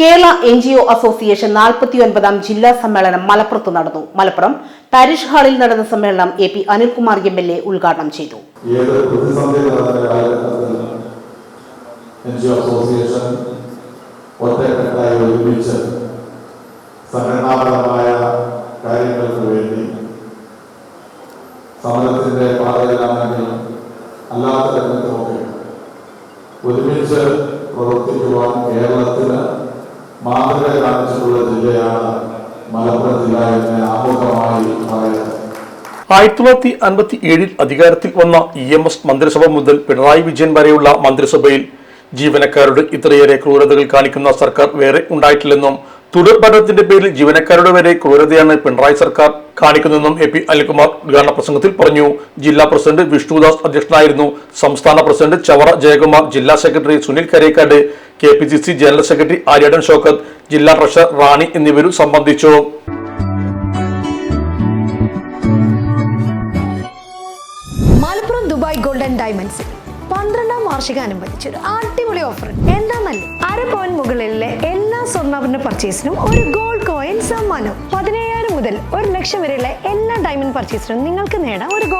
Kerala N G O association നാൽപ്പത്തിയൊൻപതാം ജില്ലാ സമ്മേളനം മലപ്പുറത്ത് നടന്നു. മലപ്പുറം പാരിഷ് ഹാളിൽ നടന്ന സമ്മേളനം A P Anilkumar M L A ഉദ്ഘാടനം ചെയ്തു. അല്ലാത്ത ഒരുമിച്ച് പ്രവർത്തിക്കുവാൻ കേരളത്തിന് മാതൃക കാണിച്ചിട്ടുള്ള ജില്ലയാണ് മലപ്പുറം ജില്ല എന്ന് ആമുഖമായി പറയുന്നത് ആയിരത്തി തൊള്ളായിരത്തി അൻപത്തി ഏഴിൽ അധികാരത്തിൽ വന്ന ഇ എം എസ് മന്ത്രിസഭ മുതൽ പിണറായി വിജയൻ വരെയുള്ള മന്ത്രിസഭയിൽ ജീവനക്കാരുടെ ഇത്രയേറെ ക്രൂരതകൾ കാണിക്കുന്ന സർക്കാർ വേറെ ഉണ്ടായിട്ടില്ലെന്നും തുടർ ഭരണത്തിന്റെ പേരിൽ ജീവനക്കാരുടെ വരെ ക്രൂരതയാണ് പിണറായി സർക്കാർ കാണിക്കുന്നതെന്നും എ പി അനിൽകുമാർ ഉദ്ഘാടന പ്രസംഗത്തിൽ പറഞ്ഞു. ജില്ലാ പ്രസിഡന്റ് വിഷ്ണുദാസ് അധ്യക്ഷനായിരുന്നു. സംസ്ഥാന പ്രസിഡന്റ് ചവറ ജയകുമാർ ജില്ലാ secretary Sunil Karekkad K P C C general secretary Aryadan Shoukath ജില്ലാ ട്രഷറർ റാണി എന്നിവരും സംബന്ധിച്ചു. മലപ്പുറം ദുബായ് ഗോൾഡൻ ഡയമണ്ട്സ് പന്ത്രണ്ടാം വാർഷികാനുബന്ധിച്ച് ഒരു അടിപൊളി ഓഫർ എന്താന്നല്ലേ അര മുകളിലെ എല്ലാ സ്വർണാഭരണ പർച്ചേസിനും ഒരു ഗോൾഡ് കോയിൻ സമ്മാനം. പതിനേഴായിരം മുതൽ ഒരു ലക്ഷം വരെയുള്ള എല്ലാ ഡയമണ്ട് പർച്ചേസിനും നിങ്ങൾക്ക് നേടാം ഒരു ഗോൾഡ്